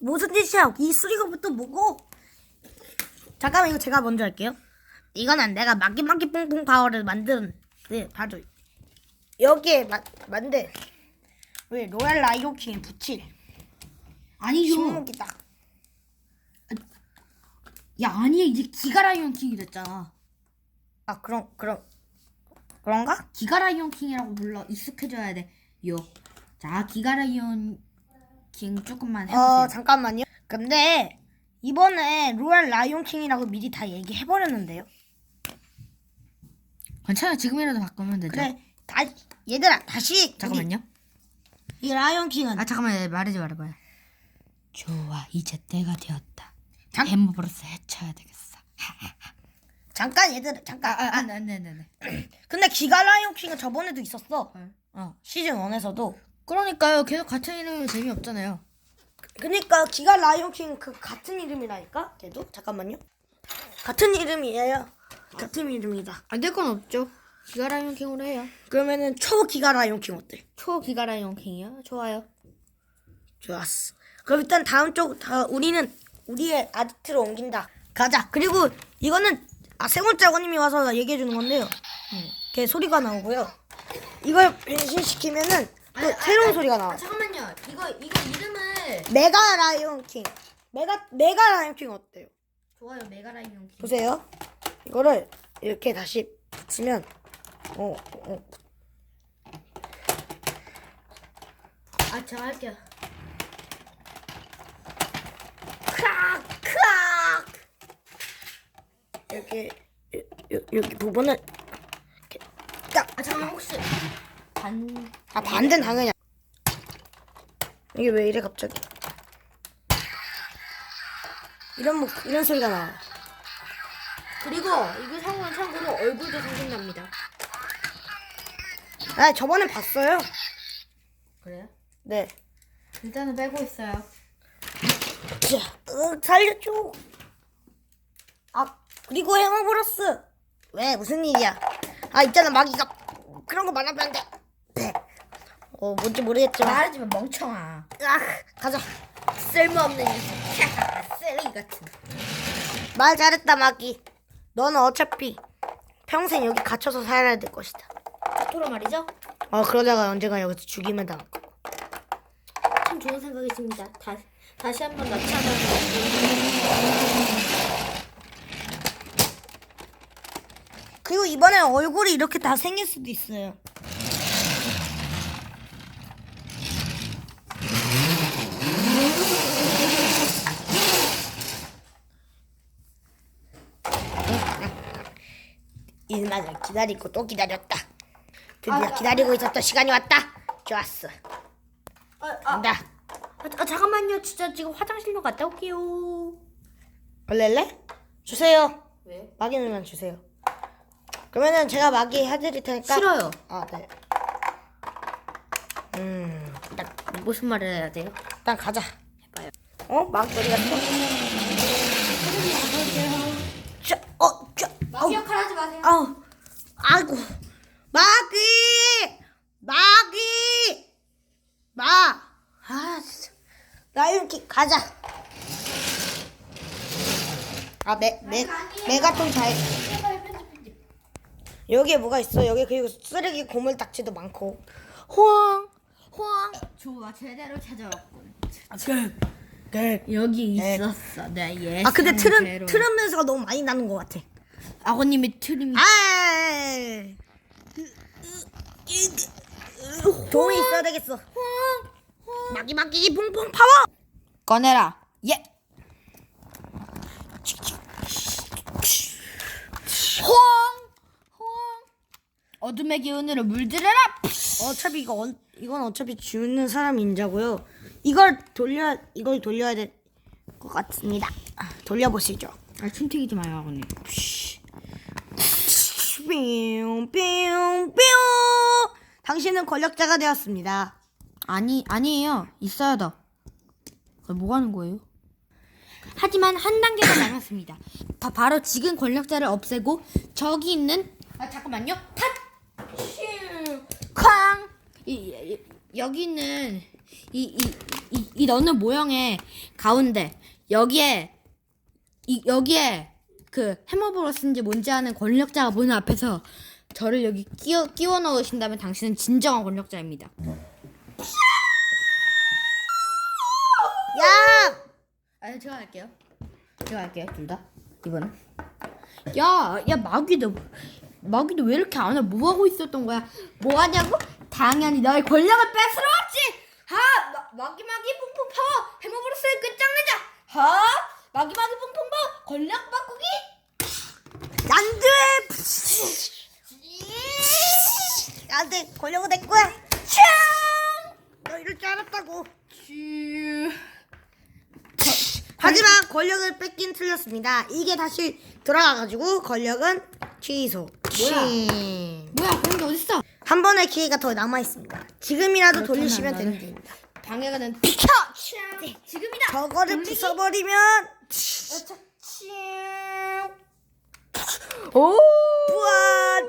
무슨 짓이야? 이 수리가부터 뭐고? 잠깐만 이거 제가 먼저 할게요. 이거는 내가 마기마기 뽕뽕 파워를 만든 네 바로 여기에 마, 만든 왜 로얄 라이오킹에 붙일 아니죠. 신목이다. 야 아니야 이제 기가라이온 킹이 됐잖아. 아 그런 그런 그런가? 기가라이온 킹이라고 불러 익숙해져야 돼. 요. 자 기가라이온 킹 조금만 해보세요. 어 잠깐만요. 근데 이번에 로얄 라이온 킹이라고 미리 다 얘기해 버렸는데요. 괜찮아 지금이라도 바꾸면 되죠. 그래 다 얘들아 다시 잠깐만요. 우리 이 라이온 킹은 아 잠깐만 말하지 말아봐요. 좋아 이제 때가 되었다. 잠- 햄버버로스 해쳐야 되겠어. 잠깐 얘들아 잠깐. 아아 네네네. 근데 기가 라이온 킹은 저번에도 있었어. 어. 시즌 1에서도. 그러니까요. 계속 같은 이름은 재미없잖아요. 그러니까 기가 라이온킹 그 같은 이름이라니까 걔도 잠깐만요. 같은 이름이에요. 같은 이름이다. 안 될 건 없죠. 기가라이온 킹으로 해요. 그러면은 초 기가 라이온킹 어때? 초 기가라이온 킹이요. 좋아요. 좋았어. 그럼 일단 다음 쪽 다, 우리는 우리의 아지트로 옮긴다. 가자. 그리고 이거는 아 세골짜고님이 와서 얘기해 주는 건데요. 걔 소리가 나오고요. 이걸 변신시키면은 또 새로운 소리가 나와. 아, 잠깐만요. 이거 이거 이름을 메가 라이온 킹. 메가 메가 라이온 킹 어때요? 좋아요. 메가라이온 킹. 보세요. 이거를 이렇게 다시 붙이면 어, 어. 아, 제가 할게요. 크악 크악 이렇게 요, 요, 여기 부분을 이렇게 딱. 아, 잠깐만 혹시 반 아 반대는 당연히 이게 왜 이래 갑자기 이런 뭐 이런 소리가 나. 그리고 이거 상호는 참고로 얼굴도 생긴답니다. 아 저번에 봤어요. 그래요? 네. 일단은 빼고 있어요. 자, 으, 살려줘. 아, 그리고 해머브러스. 왜, 무슨 일이야? 아, 있잖아, 마귀가. 그런 거 말하면 안 돼. 네. 어, 뭔지 모르겠지만. 말하지 마 멍청아. 아, 가자. 쓸모없는. 쓰레기 같은. 말 잘했다, 마귀. 너는 어차피 평생 여기 갇혀서 살아야 될 것이다. 토로 말이죠? 어, 그러다가 언젠가 여기서 죽임을 당할 거고. 참 좋은 생각이십니다. 다, 다시 한번 나타나는 그리고 이번에 얼굴이 이렇게 다 생길 수도 있어요. 일만을 기다리고 또 기다렸다. 드디어 기다리고 있었던 시간이 왔다. 좋았어. 아, 아, 간다. 아, 아, 잠깐만요. 진짜 지금 화장실로 갔다 올게요. 얼렐레? 주세요. 왜? 마귀는만 주세요. 그러면은 제가 마귀 해드릴 테니까. 싫어요. 아, 네. 음, 일단, 무슨 말을 해야 돼요? 일단 가자. 해봐요. 어? 마귀 어디 갔어? 마세요. 아우, 아이고. 마귀! 마귀! 마! 아, 진짜. 라이온킹, 가자. 아, 메, 메, 메가톤 잘. 여기에 뭐가 있어? 여기 그리고 쓰레기 고물 딱지도 많고. 호황, 호황. 좋아, 제대로 찾아왔군. 아, 그, 그. 여기 네. 있었어. 내 예. 아, 근데 트름, 트름면서가 너무 많이 나는 것 같아. 아버님의 트림이 아! 도움이 있어야 되겠어. 마기 마기 퐁퐁 파워. 꺼내라. 예. 호황 호황 어둠의 기운으로 물들여라. 어차피 이거 언- 이건 어차피 주는 사람이 인자고요. 이걸 돌려 이걸 돌려야 될 것 같습니다. 아, 돌려보시죠. 아 춤튀기지 마요 아버님. 뿅 뿅 뿅. 당신은 권력자가 되었습니다. 아니 아니에요. 있어야 다. 뭐 하는 거예요? 하지만 한 단계가 남았습니다. 바, 바로 지금 권력자를 없애고 저기 있는 아 잠깐만요. 탓. 쾅. 이, 이, 여기 있는 이 이 이이 넣는 모형의 가운데 여기에 이 여기에 그 해머브러스인지 뭔지 아는 권력자가 보는 앞에서 저를 여기 끼워 끼워 넣으신다면 당신은 진정한 권력자입니다. 야! 아, 제가 할게요. 제가 할게요, 둘 다. 이번엔. 야, 야, 마귀도, 마귀도 왜 이렇게 안 해? 뭐 하고 있었던 거야? 뭐 하냐고? 당연히 너의 권력을 뺏으러 왔지! 하! 마, 마귀, 마귀, 뿡뿡 파워! 해머브로스의 끝장내자! 하! 마귀, 마귀, 뿡뿡 파워! 권력 바꾸기! 안 돼! 안 돼! 권력은 내 거야! 너 이럴 줄 알았다고! 하지만 권력을 뺏긴 틀렸습니다. 이게 다시 돌아가가지고 권력은 취소. 취. 뭐야, 그런 게 어딨어? 한 번의 기회가 더 남아 있습니다. 지금이라도 돌리시면. 되는 겁니다. 방해가 된 비켜! 네. 지금이다! 저거를 돌리기. 부숴버리면 오! 부활 어,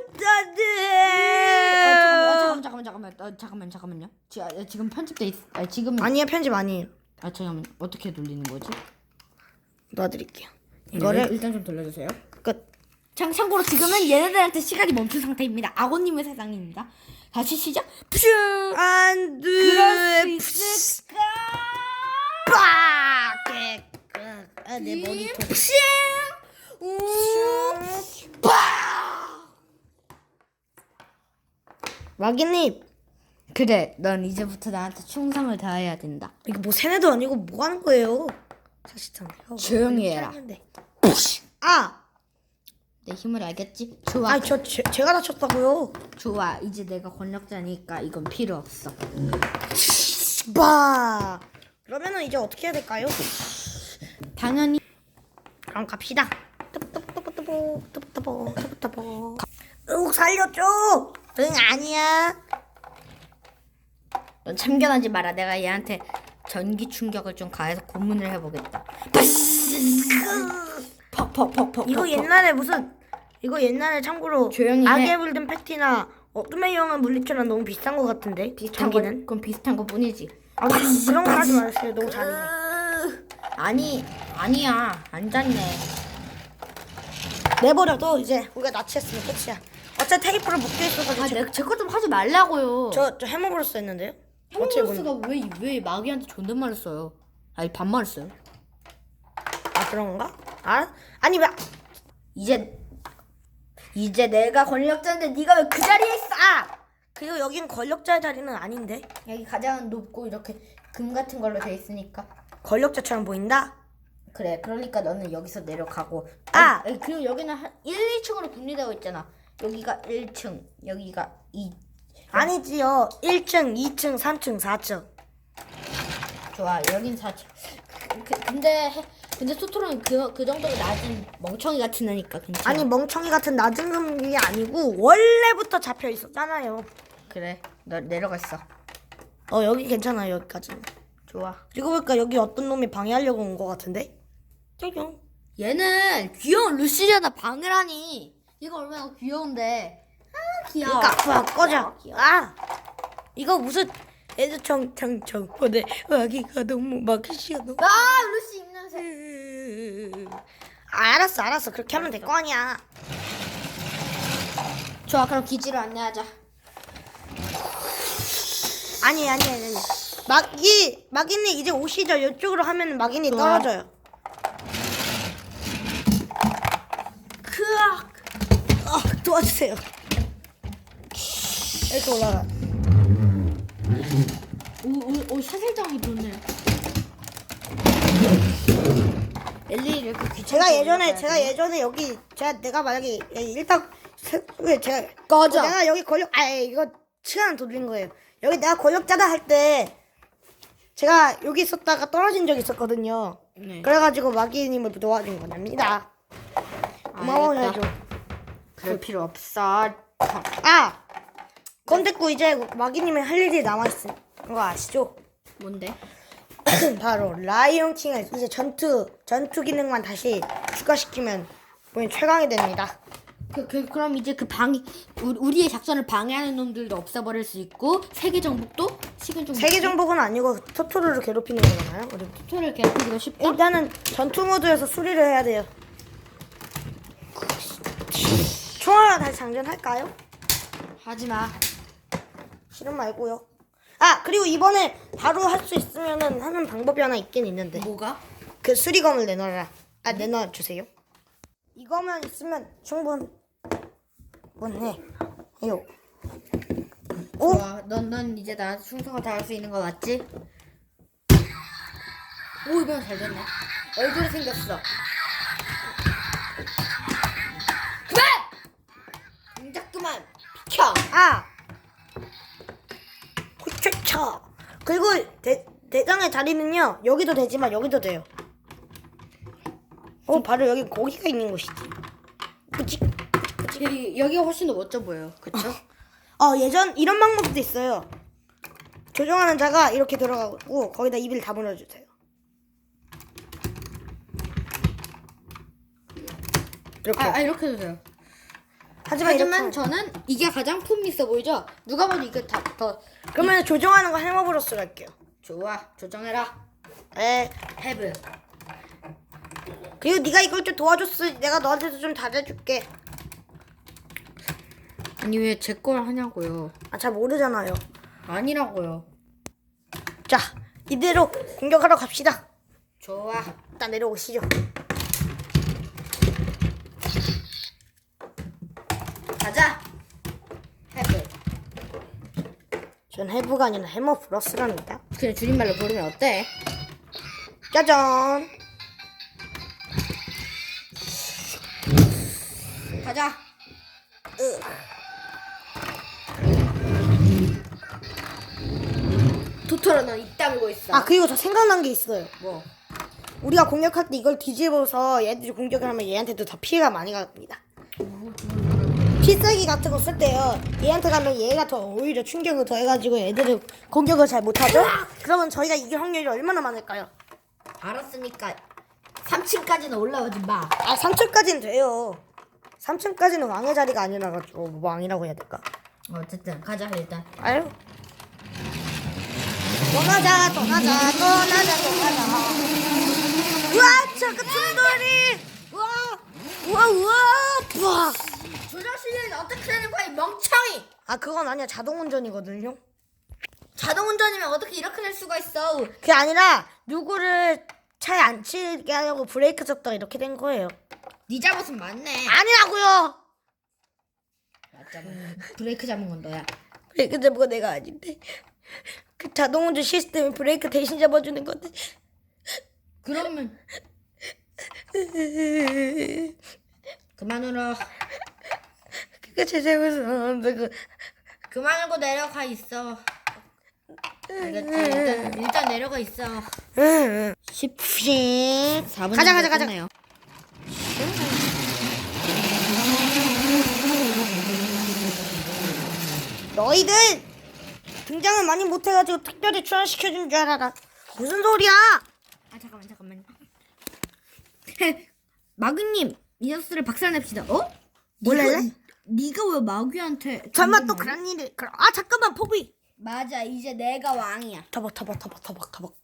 잠깐만, 안돼. 잠깐만, 잠깐만, 어, 잠깐만, 잠깐만요. 지, 아, 지금 편집돼 있. 아, 지금 아니야 편집 아니에요. 아, 잠깐만, 어떻게 돌리는 거지? 놔드릴게요. 이거를 이거를 일단 좀 돌려주세요. 끝. 참, 참고로 지금은 얘네들한테 시간이 멈춘 상태입니다. 아고님의 세상입니다. 다시 시작. 푸슝. 안 돼. 그럴 수 있을까? 빡! 깨끗. 아, 내 머리통. 푸슝. 우. 빠. 마기님 그래, 넌 이제부터 나한테 충성을 다해야 된다. 이거 뭐 세뇌도 아니고 뭐 하는 거예요? 사실상 내가 조용히 해라. 아, 내 힘을 알겠지? 좋아. 아, 저 제, 제가 다쳤다고요. 좋아. 이제 내가 권력자니까 이건 필요 없어. 빠. 그러면은 이제 어떻게 해야 될까요? 당연히 그럼 갑시다. 뜨뿌뜨뿌 뜨뿌뜨뿌. 응 살려줘. 응 아니야. 넌 참견하지 마라. 내가 얘한테 전기 충격을 좀 가해서 고문을 해보겠다. 퍽퍽퍽퍽. 이거 옛날에 무슨 이거 옛날에 참고로 조용히 해. 악에 물든 패티나 어둠의 영혼 물리처럼 너무 비슷한 것 같은데 비슷한 거, 전기는 그건 비슷한 거 뿐이지. 아 그런 거 하지 마세요 너무 잔인해 아니, 아니야. 안 잤네. 내버려도 이제 우리가 납치했으면 끝이야 어차피 테이프를 묶여 있어가지고 아, 제- 내가 제거 좀 하지 말라고요. 저, 저 해먹으로써 했는데요 보면 헤모로스가 왜, 왜 마귀한테 존댓말을 써요? 아니, 반말을 써요. 아 그런 건가? 아 아니 왜 이제, 이제 내가 권력자인데 네가 왜 그 자리에 있어? 아! 그리고 여긴 권력자의 자리는 아닌데 여기 가장 높고 이렇게 금 같은 걸로 돼 있으니까. 권력자처럼 보인다? 그래, 그러니까 너는 여기서 내려가고. 아! 아니, 그리고 여기는 한 1, 2층으로 분리되어 있잖아. 여기가 1층, 여기가 2. 아니지요 1층 2층 3층 4층 좋아, 여긴 4층. 그, 근데, 근데 토토로는 그, 그 정도로 낮은 멍청이 같은 애니까 괜찮아. 아니 멍청이 같은 낮은 금이 아니고 원래부터 잡혀 있었잖아요 그래, 너 내려가 있어. 어 여기 괜찮아요 여기까지 는 좋아. 그리고 보니까 여기 어떤 놈이 방해하려고 온 것 같은데 쩌경 얘는 귀여운 루시잖아, 방해라니. 이거 얼마나 귀여운데. 아, 귀여워. 그러니까 와 꺼져 아 이거 무슨 애들 청청청 보내 아기가 너무 막기 싫어 아, 루시 입냄새. 아, 알았어 알았어 그렇게 하면 될 거 아니야 좋아, 그럼 기지로 안내하자. 아니 아니 아니 아니. 마기 마기님 이제 오시죠 이쪽으로 하면 좋아. 떨어져요 크악. 어 도와주세요 이렇게 올라가 오, 오, 오, 사슬장이 좋네. 엘리 이렇게 귀찮게 제가 예전에. 제가 예전에 여기 제가 내가 만약에 일단 세- 왜 제가 꺼져. 내가 여기 권력 아 이거 시간 돌린 거예요. 여기 내가 권력자다 할 때 제가 여기 있었다가 떨어진 적이 있었거든요. 네. 그래가지고 마기님을 도와준 겁니다. 고마워야죠. 그럴 필요 없어. 아 건데고 이제 마기님의 할 일이 남아 있는 거 아시죠? 뭔데? 바로 라이온 킹을 이제 전투 전투 기능만 다시 추가시키면 본인 최강이 됩니다. 그, 그 그럼 이제 그 방이 우리, 우리의 작전을 방해하는 놈들도 없애버릴 수 있고 세계 정복도 식은 정복 세계 정복은 아니고 토토로를 괴롭히는 거잖아요. 우리 토를 괴롭히기가 쉽다. 일단은 전투 모드에서 수리를 해야 돼요. 총알로 다시 장전할까요? 하지마. 싫은 말고요. 아 그리고 이번에 바로 할 수 있으면은 하는 방법이 하나 있긴 있는데 뭐가? 그 수리검을 내놔라. 아 내놔 주세요. 이거만 있으면 충분. 뭔해? 요. 오 좋아. 넌, 넌 이제 나 충성을 다할 수 있는 거 맞지? 오 이번 잘 됐네. 얼굴이 생겼어. 그만! 동작 그만. 비켜. 아! 후추차 그리고 대, 대장의 자리는요 여기도 되지만 여기도 돼요 어 바로 여기 고기가 있는 곳이지 그치? 여기 여기가 훨씬 더 멋져 보여요. 그쵸? 어 예전 이런 방법도 있어요 조종하는 자가 이렇게 들어가고 거기다 입을 다물어주세요 이렇게 아, 아 이렇게 해도 돼요. 하지만 하지만 이렇게 저는 이게 가장 품 있어 보이죠? 누가 봐도 이게 다 더 그러면 조종하는 거 해머브로스 갈게요 좋아. 조정해라. 에 헤브. 그리고 네가 이걸 좀 도와줬어 내가 너한테도 좀 잘해줄게 아니 왜 제 걸 하냐고요? 아 잘 모르잖아요 아니라고요. 자, 이대로 공격하러 갑시다. 좋아. 일단 내려오시죠. 가자. 헤브. 전 해부가 아니라 해머 플러스랍니다. 그냥 줄임말로 부르면 어때? 짜잔. 가자. 도토로 넌 입 다물고 있어. 아, 그리고 저 생각난 게 있어요. 뭐? 우리가 공격할 때 이걸 뒤집어서 얘들이 공격을 하면 얘한테도 더 피해가 많이 갑니다. 필살기 같은 거 쓸 때요. 얘한테 가면 얘가 더 오히려 충격을 더해가지고 얘들을 공격을 잘 못하죠? 그러면 저희가 이길 확률이 얼마나 많을까요? 알았으니까 3층까지는 올라오지 마. 아, 3층까지는 돼요. 3층까지는 왕의 자리가 아니라가지고 뭐 왕이라고 해야 될까? 어쨌든 가자 일단. 아유. 떠나자, 떠나자, 떠나자, 떠나자. 우와, 저 같은 돌이! 우와, 우와, 우와, 우와. 조정 실력이 어떻게 되는 거야 이 멍청이? 아, 그건 아니야. 자동 운전이거든요. 자동 운전이면 어떻게 이렇게 될 수가 있어? 그게 아니라 누구를 차에 안 치게 하려고 브레이크 잡다가 이렇게 된 거예요. 네 잘못은 맞네. 아니라고요. 맞잖아. 브레이크 잡은 건 너야. 브레이크 잡은 거 내가 아닌데. 그 자동 운전 시스템이 브레이크 대신 잡아주는 건데. 그러면 그만 울어. 그게 제 잘못은 그 그만 울고 내려가 있어. 알겠지? 일단, 일단 내려가 있어. 응. 10씩 4분 가자, 가자, 가자. 네요 너희들 등장을 많이 못해가지고 특별히 출연시켜준 줄 알아라. 무슨 소리야? 아 잠깐만 잠깐만. 마귀님 이 녀석을 박살냅시다. 어? 몰래? 네가- 네가 왜 마귀한테? 설마 또 그런 일이? 그럼 아 잠깐만 포비. 맞아 이제 내가 왕이야. 터벅 터벅 터벅 터벅 터벅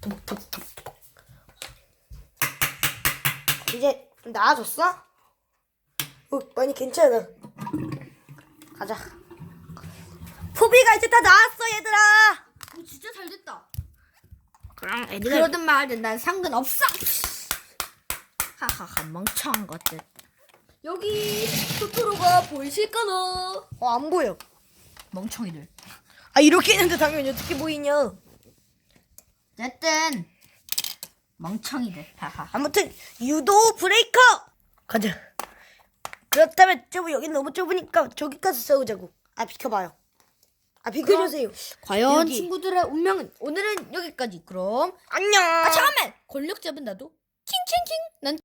터벅 터벅 터벅 터벅. 이제 좀 나아졌어? 어 많이 괜찮아. 가자. 포비가 이제 다 나았어 얘들아. 오, 진짜 잘 됐다. 그럼 애들 그러든 말든 난 상관 없어. 하하하 멍청한 것들. 여기 토토로가 보이실까나? 어 안 보여. 멍청이들. 아 이렇게 했는데 당연히 어떻게 보이냐? 어쨌든 멍청이들. 하하. 아무튼 유도 브레이커 가자. 그렇다면 좁 여기 너무 좁으니까 저기까지 싸우자고. 아 비켜봐요. 아 비켜주세요. 과연 여기. 친구들의 운명은 오늘은 여기까지. 그럼 안녕. 아 잠깐만 권력 잡은 나도 킹킹킹 난